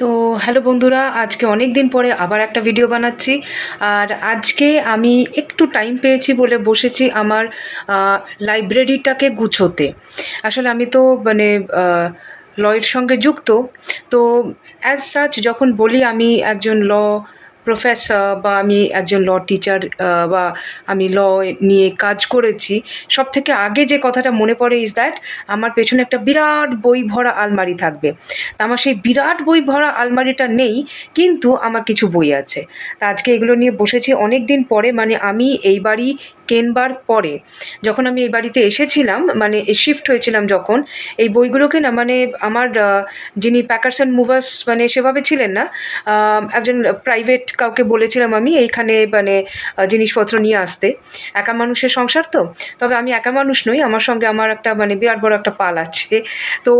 তো হ্যালো বন্ধুরা, আজকে অনেক দিন পরে আবার একটা ভিডিও বানাচ্ছি। আর আজকে আমি একটু টাইম পেয়েছি বলে বসেছি আমার লাইব্রেরিটাকে গুছোতে। আসলে আমি তো মানে লয়ের সঙ্গে যুক্ত। তো অ্যাজ সাচ যখন বলি আমি একজন ল প্রফেসর বা আমি একজন ল টিচার বা আমি ল নিয়ে কাজ করেছি সব থেকে আগে যে কথাটা মনে পড়ে ইজ দ্যাট আমার পেছনে একটা বিরাট বই ভরা আলমারি থাকবে। তা আমার সেই বিরাট বই ভরা আলমারিটা নেই, কিন্তু আমার কিছু বই আছে। তা আজকে এগুলো নিয়ে বসেছি অনেক দিন পরে মানে আমি এই বাড়ি কেনবার পরে। যখন আমি এই বাড়িতে এসেছিলাম মানে শিফট হয়েছিলাম যখন, এই বইগুলোকে না মানে আমার যিনি প্যাকার্স অ্যান্ড মুভার্স মানে সেভাবে ছিলেন না একজন প্রাইভেট কাউকে বলেছিলাম আমি এইখানে মানে জিনিসপত্র নিয়ে আসতে। একা মানুষের সংসার তো? তবে আমি একা মানুষ নই, আমার সঙ্গে আমার একটা মানে বিরাট বড় একটা পাল আছে। তো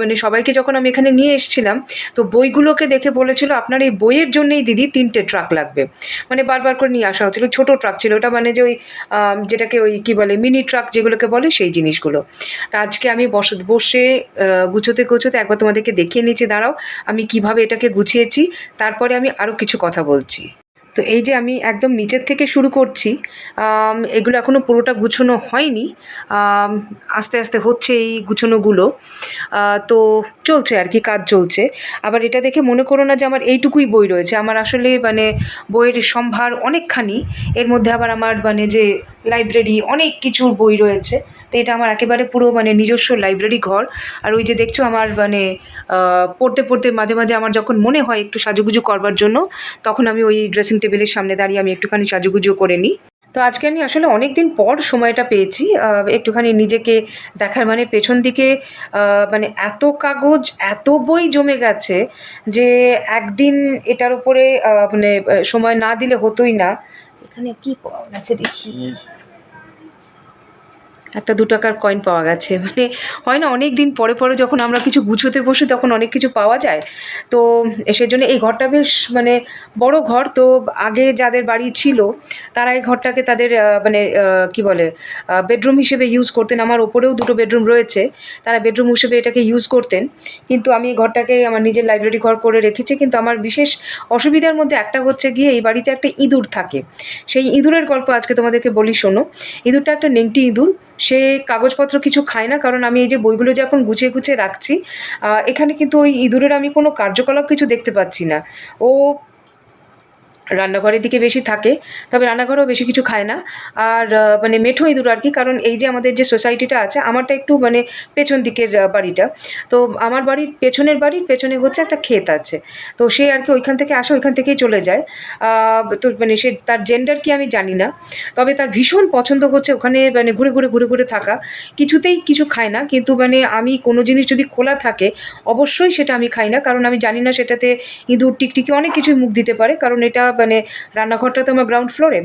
মানে সবাইকে যখন আমি এখানে নিয়ে এসেছিলাম, তো বইগুলোকে দেখে বলেছিল, আপনার এই বইয়ের জন্যই দিদি তিনটে ট্রাক লাগবে। মানে বারবার করে নিয়ে আসা হচ্ছিল, ছোটো ট্রাক ছিল। ওটা মানে যে ওই যেটাকে ওই কী বলে, মিনি ট্রাক যেগুলোকে বলে সেই জিনিসগুলো। তা আজকে আমি বসে বসে গুছোতে গুছোতে একবার তোমাদেরকে দেখিয়ে নিচ্ছি, দাঁড়াও। আমি কীভাবে এটাকে গুছিয়েছি, তারপরে আমি আরও কিছু কথা বলছি। technology তো এই যে আমি একদম নিচের থেকে শুরু করছি এগুলো এখনও পুরোটা গুছোনো হয়নি আস্তে আস্তে হচ্ছে এই গুছোনোগুলো তো চলছে আর কি, কাজ চলছে। আবার এটা দেখে মনে করো না যে আমার এইটুকুই বই রয়েছে, আমার আসলে মানে বইয়ের সম্ভার অনেকখানি, এর মধ্যে আবার আমার মানে যে লাইব্রেরি অনেক কিছুর বই রয়েছে, তো এটা আমার একেবারে পুরো মানে নিজস্ব লাইব্রেরি ঘর। আর ওই যে দেখছ আমার মানে পড়তে পড়তে মাঝে মাঝে আমার যখন মনে হয় একটু সাজুগুজু করবার জন্য, তখন আমি ওই ড্রেসিং টেবিলের সামনে দাঁড়িয়ে আমি একটুখানি সাজুগুজু করে নিই। তো আজকে আমি আসলে অনেক দিন পর সময়টা পেয়েছি একটুখানি নিজেকে দেখার মানে পেছন দিকে মানে এত কাগজ, এত বই জমে গেছে যে একদিন এটার উপরে মানে সময় না দিলে হতোই না। এখানে কি পাওয়া গেছে দেখি। একটা দু টাকার কয়েন পাওয়া গেছে। মানে হয় না অনেক দিন পরে পরে যখন আমরা কিছু গুছোতে বসি তখন অনেক কিছু পাওয়া যায়। তো সেজন্য এই ঘরটা বেশ মানে বড় ঘর। তো আগে যাদের বাড়ি ছিল, তারা এই ঘরটাকে তাদের মানে কি বলে বেডরুম হিসেবে ইউজ করতেন। আমার ওপরেও দুটো বেডরুম রয়েছে, তারা বেডরুম হিসেবে এটাকে ইউজ করতেন। কিন্তু আমি এই ঘরটাকে আমার নিজের লাইব্রেরি ঘর করে রেখেছি। কিন্তু আমার বিশেষ অসুবিধার মধ্যে একটা হচ্ছে গিয়ে এই বাড়িতে একটা ইঁদুর থাকে। সেই ইঁদুরের গল্প আজকে তোমাদেরকে বলি শোনো। ইঁদুরটা একটা নেংটি ইঁদুর। সে কাগজপত্র কিছু খায় না, কারণ আমি এই যে বইগুলো যে এখন গুছিয়ে গুছিয়ে রাখছি এখানে কিন্তু ওই ইঁদুরের আমি কোনো কার্যকলাপ কিছু দেখতে পাচ্ছি না। ও রান্নাঘরের দিকে বেশি থাকে, তবে রান্নাঘরেও বেশি কিছু খায় না। আর মানে মেঠো ইঁদুর আর কি, কারণ এই যে আমাদের যে সোসাইটিটা আছে, আমারটা একটু মানে পেছন দিকের বাড়িটা। তো আমার বাড়ির পেছনের বাড়ির পেছনে হচ্ছে একটা ক্ষেত আছে। তো সে আর কি ওইখান থেকে আসে, ওইখান থেকেই চলে যায়। তো মানে সে তার জেন্ডার কি আমি জানি না, তবে তার ভীষণ পছন্দ হচ্ছে ওখানে মানে ঘুরে ঘুরে ঘুরে ঘুরে থাকা। কিছুতেই কিছু খায় না, কিন্তু মানে আমি কোনো জিনিস যদি খোলা থাকে, অবশ্যই সেটা আমি খাই না, কারণ আমি জানি না সেটাতে ইঁদুর, টিকটিকি অনেক কিছুই মুখ দিতে পারে, কারণ এটা মানে রান্নাঘরটা তো আমার গ্রাউন্ড ফ্লোরে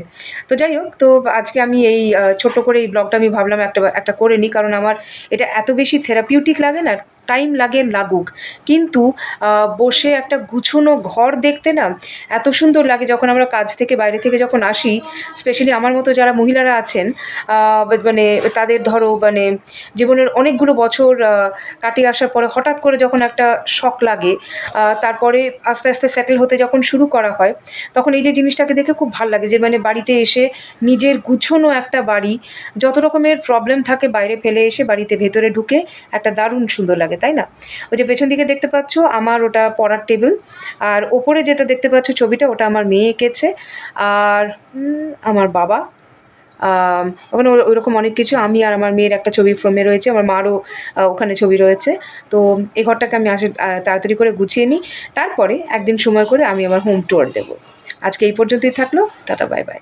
তো যাই হোক তো আজকে আমি এই ছোট করে এই ব্লগটা আমি ভাবলাম একটা একটা করে নিই কারণ আমার এটা এত বেশি থেরাপিউটিক লাগে না। টাইম লাগে, লাগুক। কিন্তু বসে একটা গুছানো ঘর দেখতে না এত সুন্দর লাগে যখন আমরা কাজ থেকে বাইরে থেকে যখন আসি স্পেশালি আমার মতো যারা মহিলারা আছেন মানে তাদের ধরো মানে জীবনের অনেকগুলো বছর কাটিয়ে আসার পরে হঠাৎ করে যখন একটা শখ লাগে তারপরে আস্তে আস্তে সেটেল হতে যখন শুরু করা হয়, তখন এই যে জিনিসটাকে দেখে খুব ভালো লাগে যে মানে বাড়িতে এসে নিজের গুছোনো একটা বাড়ি, যত রকমের প্রবলেম থাকে বাইরে ফেলে এসে বাড়িতে ভেতরে ঢুকে একটা দারুণ সুন্দর লাগে। তাই না? ওই যে পেছন দিকে দেখতে পাচ্ছ, আমার ওটা পড়ার টেবিল। আর ওপরে যেটা দেখতে পাচ্ছ ছবিটা, ওটা আমার মেয়ে এঁকেছে। আর আমার বাবা। ওখানে ওই- ওইরকম অনেক কিছু। আমি আর আমার মেয়ের একটা ছবি ফ্রমে রয়েছে, আমার মারও ওখানে ছবি রয়েছে। তো এই ঘরটাকে আমি আসে তাড়াতাড়ি করে গুছিয়ে নিই। তারপরে একদিন সময় করে আমি আমার হোম ট্যুর দেবো। আজকে এই পর্যন্তই থাকল। Tata, bye bye.